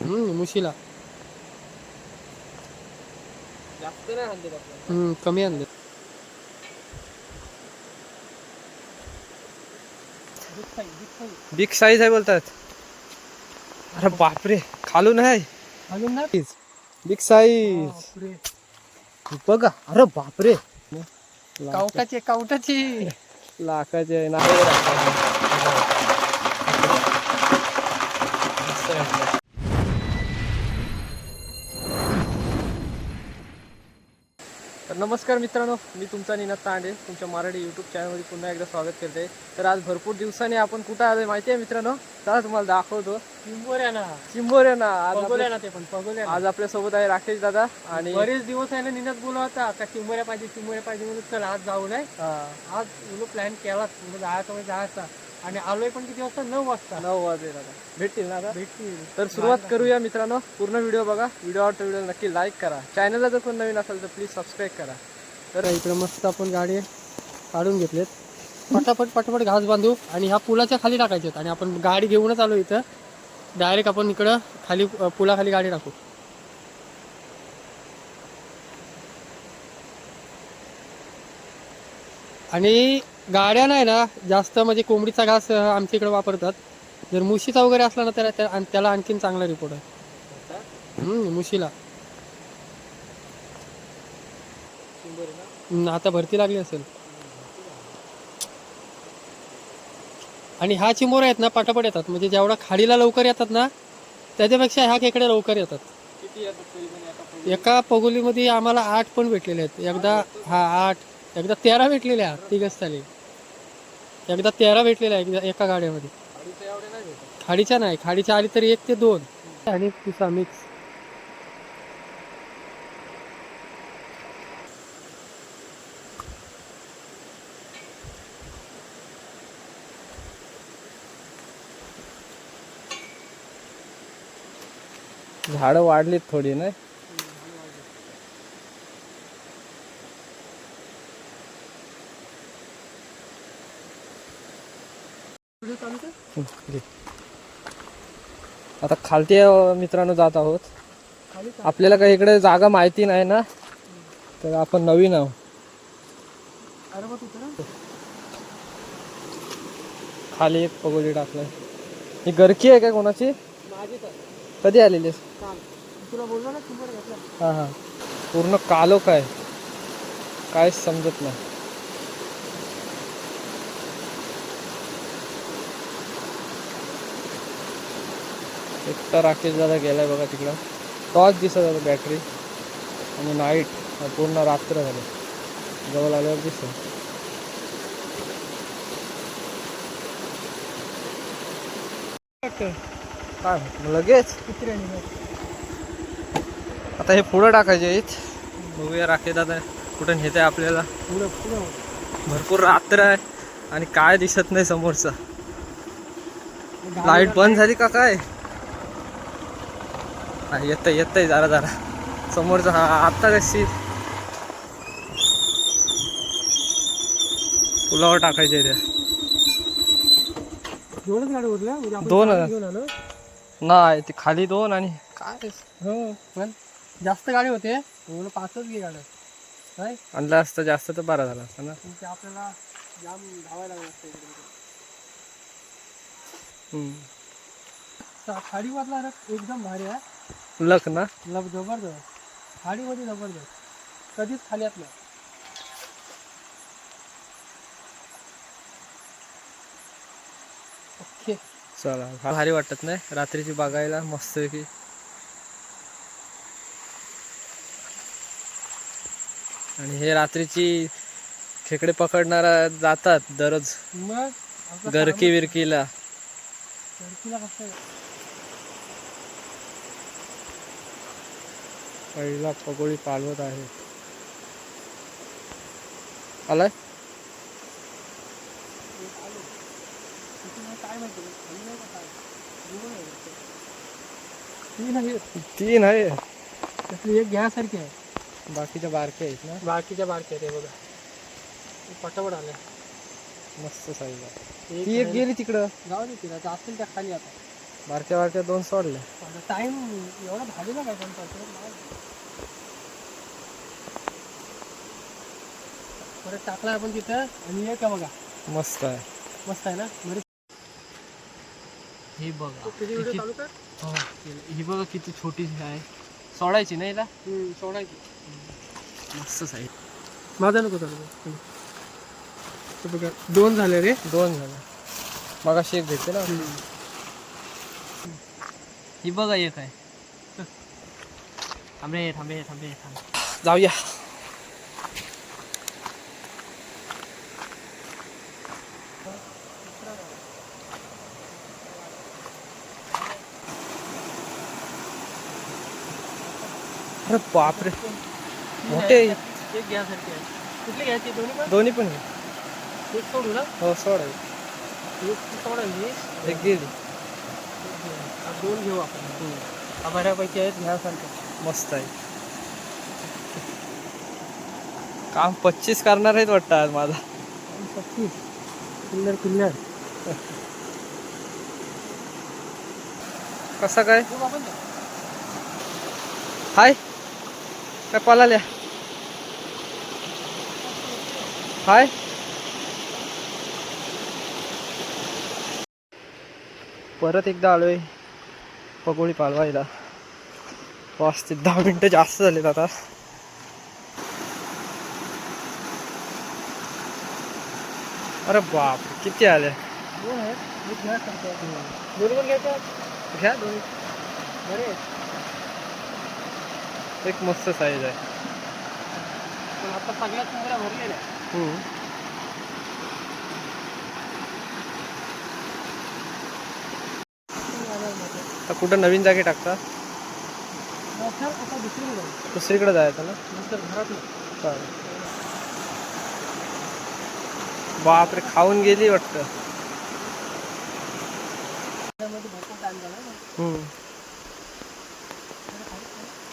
हम्म, मुशीला. जास्त नाही हम्म, कमी आणले बिग साईज आहे बोलतात. अरे बापरे खालून आहे. अजून ना बिग साईज. बघा अरे बापरे. कावटाची कावटाची. लाखाचे नाही नमस्कार मित्रांनो मी तुमचा निनाद तांडे तुमच्या मराठी यूट्यूब चॅनलमध्ये पुन्हा एकदा स्वागत करते. तर आज भरपूर दिवसांनी आपण कुठं आलोय माहिती आहे मित्रांनो चला तुम्हाला दाखवतो. चिंबोऱ्या ना चिंबोरे ना आज पगोल्या आपल्या- ना ते पण पगोल्या. आज आपल्यासोबत आहे राकेश दादा आणि बरेच दिवस आहे ना निनाद बोलला होता का चिंबोऱ्या पाहिजे चिंबोऱ्या पाहिजे म्हणून चल आज जाऊ नये आज मुलं प्लॅन केलाच म्हणजे जायचं म्हणजे जायचा. आणि आलोय पण किती वाजता? नऊ वाजता. नऊ वाजले दादा. भेटतील ना आता? भेटतील. तर सुरुवात करूया मित्रांनो. पूर्ण व्हिडिओ बघा. व्हिडिओ आवडतो व्हिडिओ नक्की लाईक करा. चॅनलला जर कोण नवीन असेल तर प्लीज सबस्क्राईब करा. तर इकडे मस्त आपण गाडी काढून घेतलेत. पटापट पटापट घास बांधू आणि ह्या पुलाच्या खाली टाकायचे आणि आपण गाडी घेऊनच आलो इथं. डायरेक्ट आपण इकडं खाली पुलाखाली गाडी टाकू. आणि गाड्या नाही ना जास्त म्हणजे कोंबडीचा घास आमच्या इकडे वापरतात. जर मुशीचा वगैरे असला ना त्याला त्या- त्याला आणखीन चांगला रिपोर्ट आहे. हम्म, मुशीला. आता भरती लागली असेल. आणि ह्या चिंबोऱ्या आहेत ना पटापट येतात. म्हणजे जेवढा खाडीला लवकर येतात ना त्याच्यापेक्षा ह्या खेकडे लवकर येतात. तरी एका पगोलीमध्ये आम्हाला आठ पण भेटलेले आहेत. एकदा हा आठ. एकदा तेरा भेटलेल्या तिघच झाले एकदा तेरा भेटलेल्या एकदा एका गाड्यामध्ये. खाडीच्या नाही खाडीच्या आली तरी एक ते दोन. आणि पिसा मिक्स झाडं वाढलीत थोडी नाही आता खालती मित्रांनो जात आहोत. आपल्याला काही इकडे जागा माहिती नाही ना? तर आपण नवीन आहोत. खाली एक पगोली टाकलाय. ही गरकी आहे काय कोणाची? कधी आलेली हा हा. पूर्ण कालो काय? काहीच समजत नाही. एकटा राकेश दादा गेलाय बघा तिकडं. टॉर्च दिसत होता बॅटरी आणि नाईट पूर्ण रात्र झाली. जवळ आल्यावर दिसत काय लगेच? आता हे पुढं टाकायचे बघूया राखे दादा कुठं नेते आपल्याला. भरपूर रात्र आहे आणि काय दिसत नाही समोरचा. लाइट बंद झाली का काय? हा, येतंय येतंय जरा जरा. समोरचा हा आता कशी पुलावर टाकायचे त्या. दोनच गाडी उरल्या म्हणजे आपण दोन गाडी आहे. घेऊन आलो. नाही ते खाली दोन आणि काय हो. पण जास्त गाडी होते म्हणून पाचच घे गाड्या. काय आणलं असतं जास्त तर बरा झाला असता ना. आपल्याला जाम धावायला लागलं असतं इकडे तिकडे. हम्म. सा- खाडीमधला रथ एकदम भारी आहे. लक ना? लब जबरदस्त. खाडीमध्ये जबरदस्त. कधीच खाली येत नाही. ओके. चला भारी वाटत नाही? रात्रीची बघायला मस्त की आणि हे रात्रीची खेकडे पकडणारा जातात दररोज. मग? गरकी विरकीला गरकीला कसं पहिला पगोळी पालवत आहे. आलाय? आहे. तीन आहे तीन आहे त्यातली एक घ्यासारखी आहे. बाकीच्या बारके आहेत ना? बाकीच्या बारक्या आहेत बघा. पटापट आल्या. मस्त साईज एक ती एक आहे. गेली तिकडं. जाऊ दे तिला असतील त्या खाली आता. बारक्या बारक्या दोन सोडल्या टाइम एवढा झालेला काय पण पाहिजे परत टाकला आपण तिथं आणि हे का बघा? मस्त आहे. मस्त आहे ना? बरं. ही बघा किती व्हिडिओ चालू कर? हो, ही बघा किती छोटी आहे. सोडायची नाही हम्म, सोडायची. मस्त साईज. माझा नको चालू बघा दोन झाले रे. दोन झालं. मग एक भेटते ना? ही बघा एक आहे. थांबे थांबे थांबे थांबे. जाऊया. अरे बापरे. मोठे. आहेत. एक घ्यासारखी आहे. कुठली घ्यायची? दोन्ही पण? दोन्ही पण आहे. एक सोडू ना? हो सोड. आहे. एक सोडायची एक गेली. दोन घेऊ आपण. हा बऱ्यापैकी आहेत घ्यासारखं मस्त आहे. काम पच्चीस करणार आहेत वाटतं आज माझा. पस्तीस किल्लर किल्लर. कसा काय. हाय. काय पळाल्या? हाय. परत एकदा आलोय. पगोळी पालवायला. पाच ते दहा मिनटं जास्त झालेत आता. अरे बाप किती आले? दोन आहेत. एक घ्यासारखं आहे. दोन्ही पण घ्यायचे घ्या दोन्ही बरे एक मस्त साईज आहे. पण आता सगळ्यात चिंबऱ्या भरलेल्या आहेत. तर कुठं नवीन जागे टाकता? आता दुसरीकडे जायचं ना? बापरे खाऊन गेली वाटतं.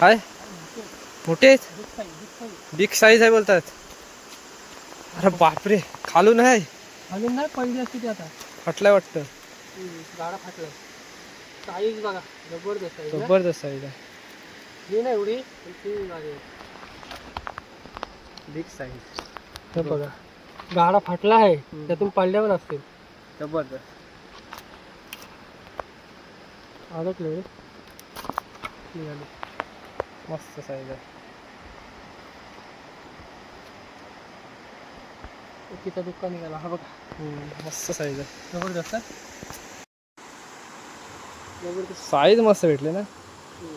काय मोठे आहेत. बिग साईज आहे बोलतात. अरे बापरे खालून आहे? घालून नाही पहिली असते ती आता. फाटलाय वाटतं. गाडा फाटला साईज बघा जबरदस्त आहे ना? जबरदस्त साईज आहे. ही नाही एवढी पण ती. बिग साईज हे बघा. गाडा फाटला आहे त्यातून पडल्या पण असतील. जबरदस्त. अडकले रे. निघाले मस्त साईज आहे. एकीचा दुःख निघाला हा बघा. हम्म, मस्त साईज आहे जबरदस्त आहे. जबरदस्त? साईज मस्त भेटले ना.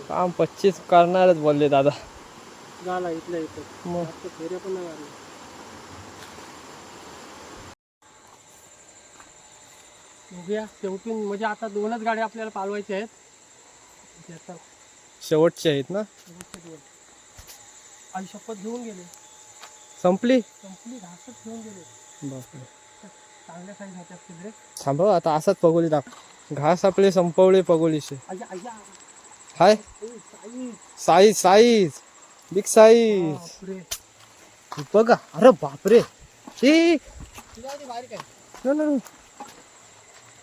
काम पच्चीस करणारच बोलले दादा. झाला इथल्या इथं. मग. फेऱ्या पण नाही बघूया शेवटी म्हणजे आता दोनच गाड्या आपल्याला पालवायच्या आहेत. आता शेवटचे आहेत ना. शेवटचे दोन. आई शपथ घेऊन गेले. संपली? संपली घासच घेऊन गेले. बापरे. चांगल्या साईज होत्या तिकडे. थांबव आता असंच पगोली टाक घास आपले संपवले पगोलीचे. हाय. साईज. साईज. बिग साईज बघा अरे बापरे. ही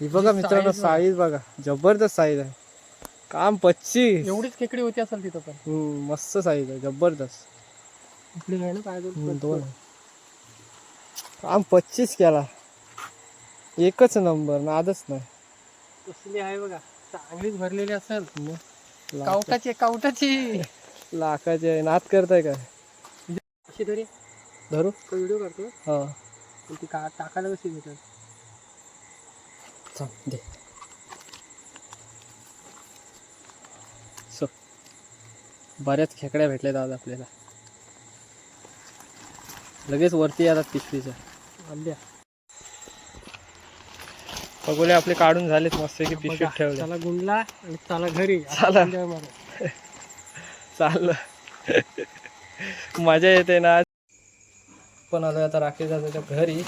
बघा मित्रांनो. साईज बघा. जबरदस्त साईज आहे. काम पच्चीस. एवढीच खेकडी होती असेल तिथं पण. मस्त साईज आहे जबरदस्त. दोन. काम पच्चीस केला. एकच नंबर नादच नाही. कसली आहे बघा. चांगलीच भरलेली असेल. कावटाची कावटाची. लाखाचे आहे. नाद करताय काय? अशी तरी धरू? व्हिडिओ करतो हा. पण ती का टाकायला कशी भेटल? दे. सो बऱ्याच खेकड्या भेटल्यात आज आपल्याला. लगेच वरती येतात पिशवीच्या. आंब्या. पगोले आपले काढून झालेत मस्त की पिशवीत ठेवले. त्याला गुंडला आणि त्याला घरी. चला. चाललं. मजा येते ना आज. पण आलोय आता राकेश दादाच्या घरी.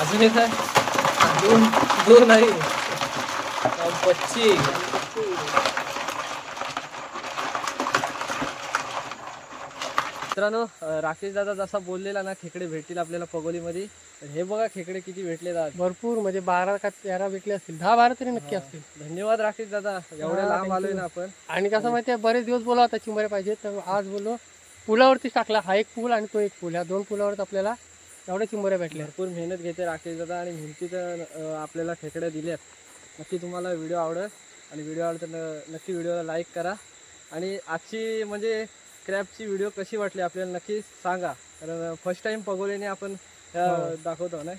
अजून आहे? दोन दोन आहे पच्चीस. मित्रांनो राकेश दादा जसा बोललेला ना खेकडे भेटतील आपल्याला पगोलीमध्ये. तर हे बघा खेकडे किती भेटले भरपूर म्हणजे बारा का तेरा विकले असतील. दहा बारा तरी नक्की असतील. धन्यवाद राकेश दादा. एवढ्या लांब आलोय. ना आपण. आणि कसं माहितीये बरेच दिवस बोला होता चिंबऱ्या पाहिजे. तर आज बोललो पुलावरतीच टाकला. हा एक पूल आणि तो एक पूल. या दोन पुलावर आपल्याला एवढ्या चिंबऱ्या भेटल्या भरपूर मेहनत घेते राकेश दादा आणि मेहनतीत आपल्याला खेकडे दिल्यात नक्की तुम्हाला व्हिडिओ आवडेल. आणि व्हिडिओ आवडेल तर नक्की व्हिडिओला लाईक करा. आणि आजची म्हणजे क्रॅपची व्हिडिओ कशी वाटली आपल्याला नक्की सांगा. कारण फर्स्ट टाइम पगोलीने आपण अं, हो. दाखवतो नाही?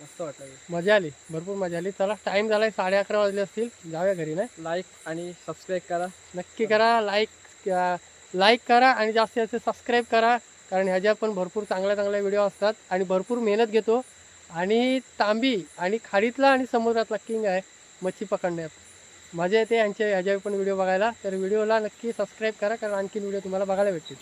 मस्त वाटलं. मजा आली. भरपूर मजा आली. चला टाइम झालाय साडे अकरा वाजले असतील. जाऊया घरी नाही? लाईक आणि सबस्क्राईब करा. नक्की करा. लाईक लाईक करा आणि जास्तीत जास्त सबस्क्राईब करा. कारण ह्याच्या पण भरपूर चांगल्या चांगल्या व्हिडिओ असतात. आणि भरपूर मेहनत घेतो. आणि तांबी आणि खाडीतला आणि समुद्रातला किंग आहे मच्छी पकडण्यात. मजा येते यांच्या ह्याच्या पण व्हिडिओ बघायला. तर व्हिडिओला नक्की सबस्क्राईब करा कारण आणखीन व्हिडिओ तुम्हाला बघायला भेटतील.